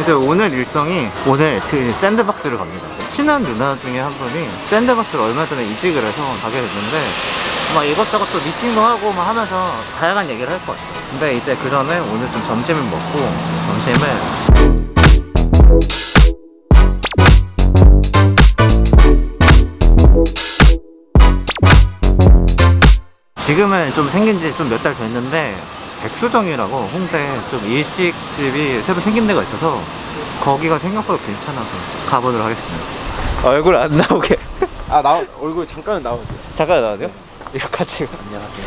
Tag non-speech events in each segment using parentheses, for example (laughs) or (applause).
이제 오늘 일정이 오늘 그 샌드박스를 갑니다. 친한 누나 중에 한 분이 샌드박스를 얼마 전에 이직을 해서 가게 됐는데 막 이것저것 또 미팅도 하고 막 하면서 다양한 얘기를 할 것 같아요. 근데 이제 그 전에 오늘 좀 점심을 먹고 점심을 지금은 좀 생긴 지 좀 몇 달 됐는데 백수정이라고 홍대 좀 일식집이 새로 생긴 데가 있어서 거기가 생각보다 괜찮아서 가보도록 하겠습니다. 얼굴 안 나오게 아, 나 얼굴 잠깐은 나오세요. 잠깐 나와요? 이거 같이 안녕하세요.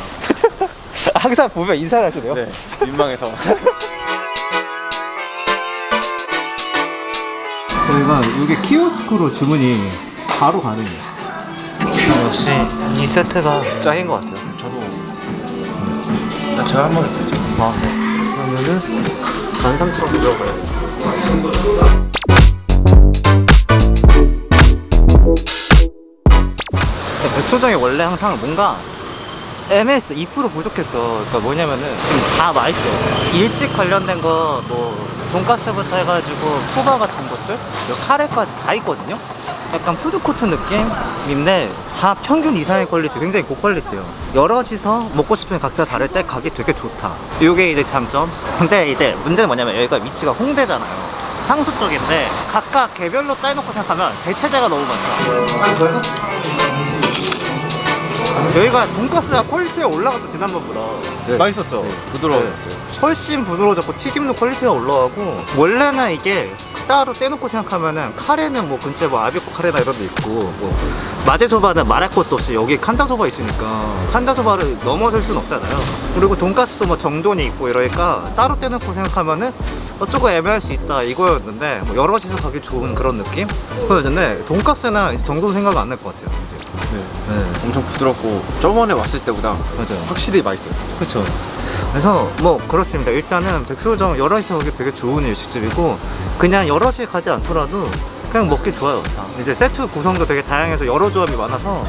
(laughs) 항상 보면 인사를 하시네요. 네, 민망해서. 저희가 이게 키오스크로 주문이 바로 가능해요. 역시 이 세트가 짱인 것 같아요. 제가 한번 해보죠. 아, 그러면은 13,900원. 백소장이 원래 항상 뭔가 MS 2% 부족했어. 그러니까 뭐냐면은 지금 다 맛있어. 일식 관련된 거 뭐 돈가스부터 해가지고 소바 같은 것들, 그리고 카레까지 다 있거든요. 약간 푸드코트 느낌인데 다 평균 이상의 퀄리티, 굉장히 고퀄리티예요. 여럿이서 먹고 싶은 각자 다를 때 가기 되게 좋다. 이게 이제 장점. 근데 이제 문제는 뭐냐면 여기가 위치가 홍대잖아요. 상수 쪽인데 각각 개별로 따놓고 생각하면 대체제가 너무 많다. 여기가 돈가스가 퀄리티가 올라갔어 지난번보다 네. 맛있었죠? 네, 부드러워졌어요. 훨씬 부드러워졌고 튀김도 퀄리티가 올라가고 원래는 이게 따로 떼놓고 생각하면은 카레는 뭐 근처에 뭐 아비코 카레나 이런 데 있고 뭐 마제소바는 말할 것도 없이 여기 칸다소바 있으니까 칸다소바를 넘어설 순 없잖아요 그리고 돈가스도 뭐 정돈이 있고 이러니까 따로 떼놓고 생각하면은 어쩌고 애매할 수 있다 이거였는데 뭐 여럿이서 가기 좋은 그런 느낌? 그였는데 돈가스는 정돈 생각 안 날 것 같아요 이제 네. 네 엄청 부드럽고 저번에 왔을 때보다 맞아요 확실히 맛있어요. 그렇죠. 그래서 뭐 그렇습니다. 일단은 백소정 여럿이 오기 되게 좋은 일식집이고 그냥 여럿이 가지 않더라도 그냥 먹기 좋아요. 다. 이제 세트 구성도 되게 다양해서 여러 조합이 많아서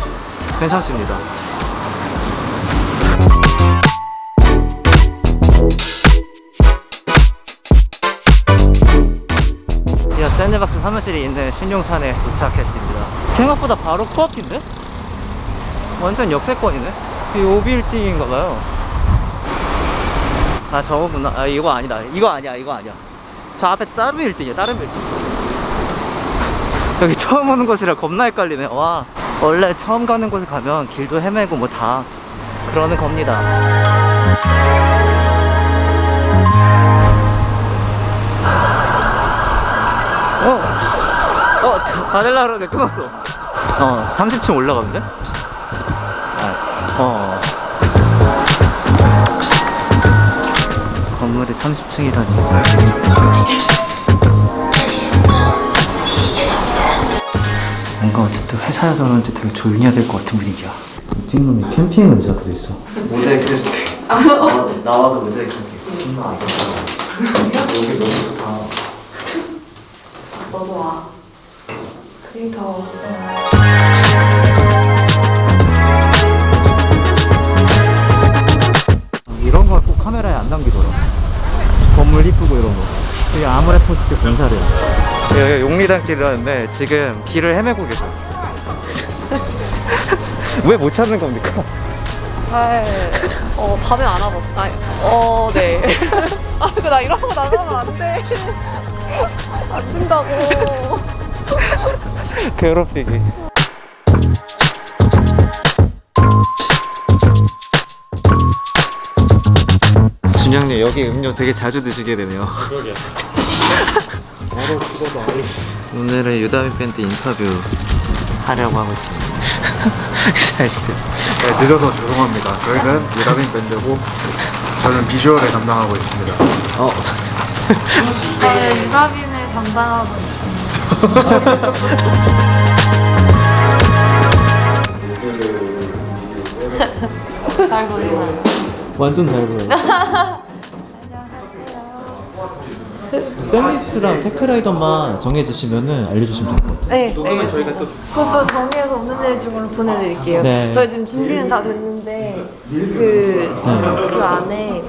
괜찮습니다. 야 샌드박스 사무실이 있는 신용산에 도착했습니다. 생각보다 바로 코앞인데? 완전 역세권이네. 이 오빌딩인가봐요. 아 저거구나. 아 이거 아니다. 이거 아니야. 이거 아니야. 저 앞에 다른 빌딩이야. 다른 빌딩. 여기 처음 오는 곳이라 겁나 헷갈리네. 와 원래 처음 가는 곳에 가면 길도 헤매고 뭐 다 그러는 겁니다. 어, 어, 바닐라 그러네 끊었어. 어, 30층 올라가는데? 아, 어. 건물이 30층이라니. 뭔가 어쨌든 회사여서 그런지 되게 조용히 해야 될 것 같은 분위기야. 찍놈이 캠핑 의자도 있어. 모자이크 해줄게. 나와도, 나와도 모자이크 할게. 여기 너무 좋다. 너도 와. 크리에이터. 이런 거꼭 카메라에 안 남기더라. 이쁘고 이런 거. 이게 아모레포스트 본사래요. 여기 용리단길이라는데 지금 길을 헤매고 계셔. (laughs) 왜못 찾는 겁니까? 잘, 어, 밤에 안 와봤어. 아, 어, 네. (laughs) 아, 이거 나 이런 거 나가면 안 돼. (laughs) 안 된다고. 괴롭히기. 준영님 여기 음료 되게 자주 드시게 되네요. (laughs) 오늘은 유다미 밴드 인터뷰 하려고 하고 있습니다. (laughs) 네, 늦어서 죄송합니다. 저희는 유다민 밴드고 저는 비주얼을 담당하고 있습니다. 어, 네, 유가빈을 담당하고 있습니다. (laughs) 잘 보이나요? 완전 잘 보여요. 셀리스트랑 테크라이더만 정해주시면은 알려주시면 될 것 같아요. 네. 그러면 저희가 또 그것도 정리해서 오는 날 중으로 보내드릴게요. 네. 저희 지금 준비는 다 됐는데 그, 그 안에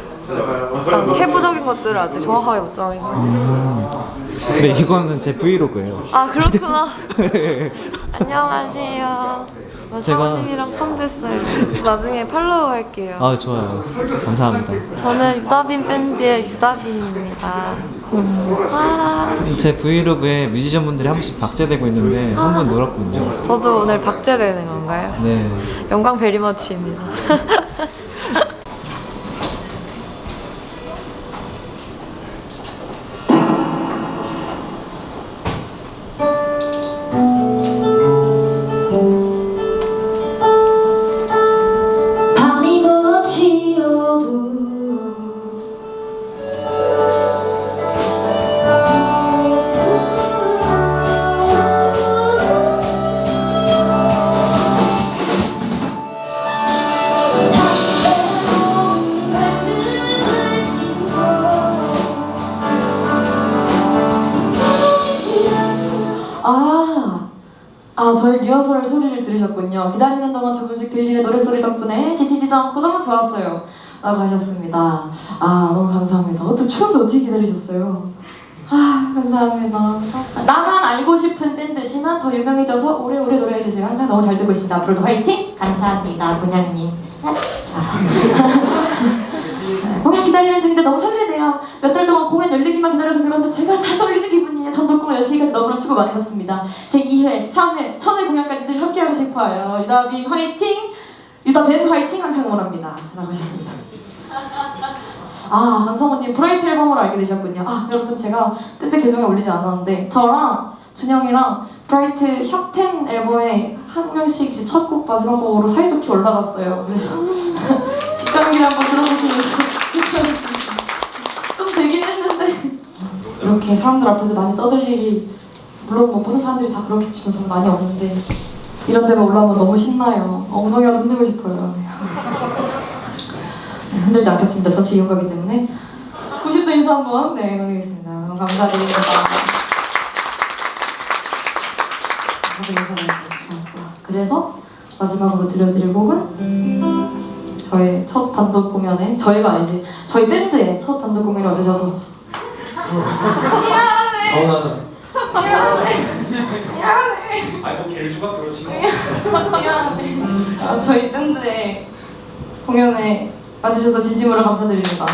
약간 세부적인 것들을 아직 정확하게 못 정해서. 근데 이거는 제 브이로그예요. 아 그렇구나. (laughs) 안녕하세요. 저 제가- 샤오님이랑 처음 뵀어요. 나중에 팔로우 할게요. 아 좋아요. 감사합니다. 저는 유다빈 밴드의 유다빈입니다. 와, 제 브이로그에 뮤지션 분들이 한 번씩 박제되고 있는데 한번 늘었군요. 저도 오늘 박제되는 건가요? 네. 영광 베리머치입니다. (laughs) 리허설 소리를 들으셨군요. 기다리는 동안 조금씩 들리는 노랫소리 덕분에 지치지도 않고 너무 좋았어요. 라고 하셨습니다. 아, 너무 감사합니다. 어떤 추운데 어떻게 기다리셨어요? 아, 감사합니다. 나만 알고 싶은 밴드지만 더 유명해져서 오래오래 노래해주세요. 항상 너무 잘 듣고 있습니다. 앞으로도 화이팅! 감사합니다, 고냥님. 자. 공연 기다리는 중인데 너무 설레네요. 몇 달 동안 공연 열리기만 기다려서 그런지 제가 다 떨리는 기분이에요. 단독 공연 여시기까지 너무나 수고 많으셨습니다. 제 2회, 3회, 1000회 공연까지 늘 함께하고 싶어요. 유다빔 화이팅! 유다벤 화이팅! 항상 응원합니다. 라고 하셨습니다. 아, 강성호님 브라이트 앨범으로 알게 되셨군요. 아, 여러분 제가 밴드 계정에 올리지 않았는데 저랑 준영이랑 브라이트 샵10 앨범에 한 명씩 첫 곡, 마지막 곡으로 사이좋게 올라갔어요. 그래서 직관기를 한번 들어보시면. (laughs) 좀 되긴 했는데 이렇게 사람들 앞에서 많이 떠들 일이 물론 뭐 보는 사람들이 다 그렇겠지만 저는 많이 없는데 이런 데만 올라오면 너무 신나요. 엉덩이라도 흔들고 싶어요. (laughs) 네, 흔들지 않겠습니다. 전체 이용가기 때문에 90도 인사 한번 네 올리겠습니다. 너무 감사드립니다. 그래서 마지막으로 들려드릴 곡은 저의 첫 단독 공연에 저희가 아니지 저희 밴드의 첫 단독 공연에 와주셔서. 미안해. 아, 저희 밴드의 공연에 와주셔서 진심으로 감사드립니다.